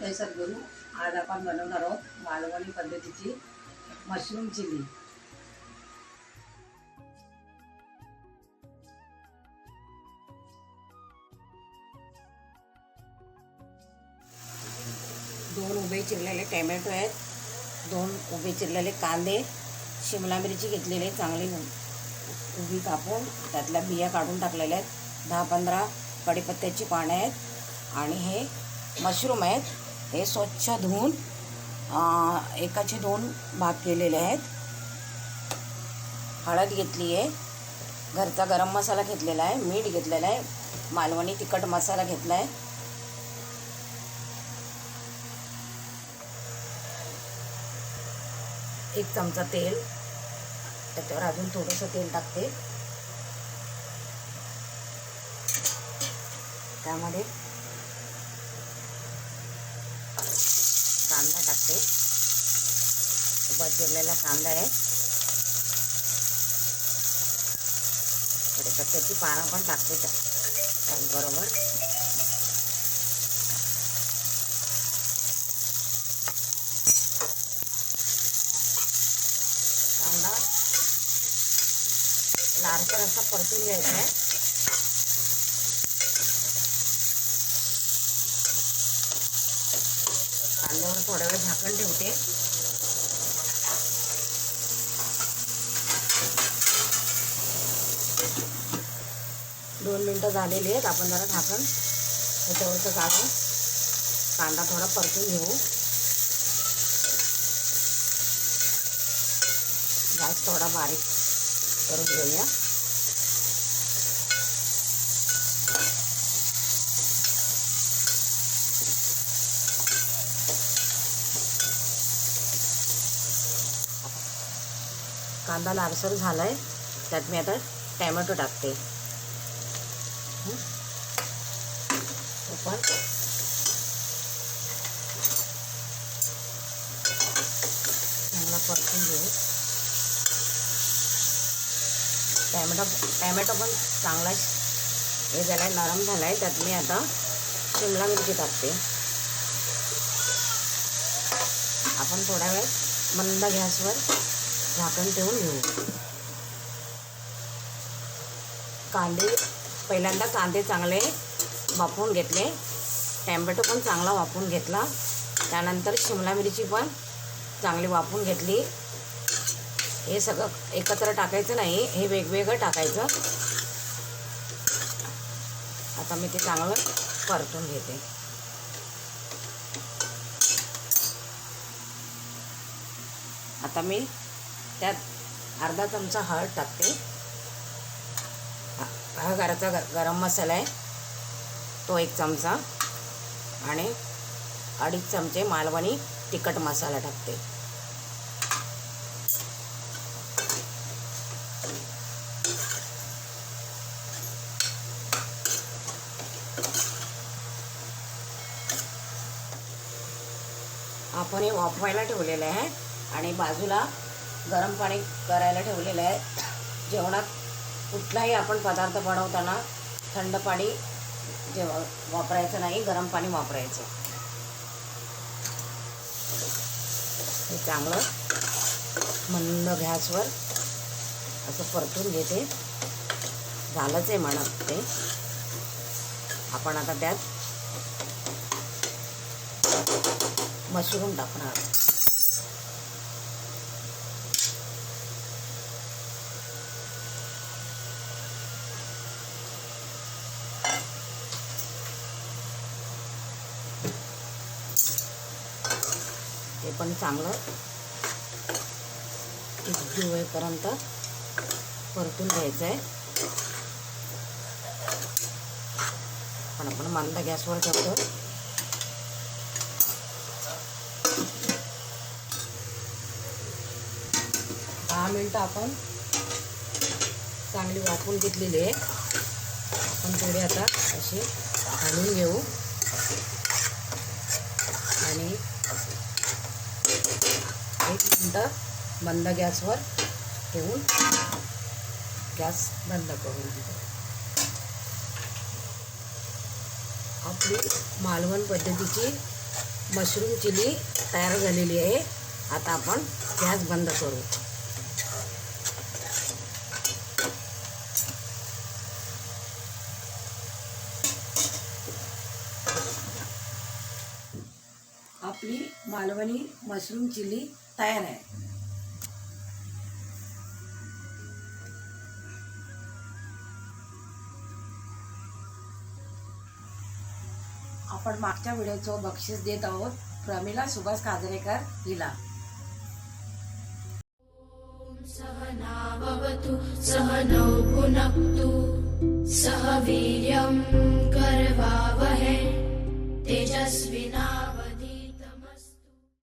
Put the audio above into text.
जय सद्गुरू आज आपण बनवणार आहोत मालवणी पद्धतीची मशरूम चिली. दोन उभे चिरलेले टॅमॅटो आहेत. दोन उभे चिरलेले कांदे. शिमला मिरची घेतलेली चांगली उभी कापून त्यातल्या बिया काढून टाकलेल्या आहेत. दहा पंधरा कडीपत्त्याची पाने आहेत. आणि हे मशरूम आहेत. हे स्वच्छ धुवून एकाचे दोन भाग केलेले आहेत. हळद घेतली आहे घरचा गरम मसाला घेतलेला आहे मीठ घेतलेलं आहे मालवणी तिखट मसाला घेतला आहे. एक चमचा तेल त्याच्यावर अजून थोडंसं तेल टाकते. त्यामध्ये कांदा टाकते उभा चिरलेला कांदा आहे. त्याची पानं पण टाकते त्या. त्याचबरोबर कांदा लालसर असा परतून घ्यायचा आहे. कांद्यावर थोडा वेळ झाकण ठेवते. दोन मिनटं झालेली आहेत. आपण जरा झाकण त्याच्यावरचं काढून कांदा थोडा परतून घेऊ. गॅस थोडा बारीक करून घेऊया. कांदा लालसर झाला आहे त्यात मी आता टॅमॅटो टाकते. पण चांगला परतून घेऊ. टॅमॅटो टॅमॅटो पण चांगला हे झाला आहे नरम झाला आहे त्यात मी आता शिमला मिरची टाकते. आपण थोड्या वेळ मंद गॅसवर झाकण ठेवून घेऊ कांदे पहिल्यांदा कांदे चांगले वाफवून घेतले. टॅमॅटो पण चांगला वाफवून घेतला. त्यानंतर शिमला मिरची पण चांगली वाफवून घेतली. हे सगळं एकत्र टाकायचं नाही हे वेगवेगळं टाकायचं. आता मी ते चांगलं परतून घेते. आता मी त्यात अर्धा चमचा हळद टाकते. हा- हा घराचा ग- गरम मसाला आहे. तो एक चमचा. आणि अडीच चमचे मालवणी तिखट मसाला टाकते. आपण हे वाफवायला ठेवलेलं आहे आणि बाजूला गरम पाणी करायला ठेवलेलं आहे. जेवणात कुठलाही आपण पदार्थ बनवताना थंड पाणी जेव वापरायचं नाही गरम पाणी वापरायचं. हे चांगलं मंद गॅसवर असं परतून घेते. झालंच आहे म्हणत ते. आपण आता त्यात मशरूम टाकणार. ते पण चांगलं. एकजीव होईपर्यंत परतून घ्यायचं आहे पण आपण मंद गॅसवर ठेवतो दहा मिनटं आपण चांगली वाफवून घेतलेली आहे. आपण थोडी आता अशी घालून घेऊ. आणि मिनटं मंद गॅसवर ठेवून गॅस बंद करून घेऊ. आपली मालवण पद्धतीची मशरूम चिली तयार झालेली आहे. आता आपण गॅस बंद करू. आपली मालवणी मशरूम चिली तयार आहे आपण मागच्या व्हिडिओचं बक्षीस देत आहोत प्रमिला सुभाष काजरेकर हिला. सहनावतु सहनौ पुनक्तु सह वीर्यं करवावहे तेजस्विना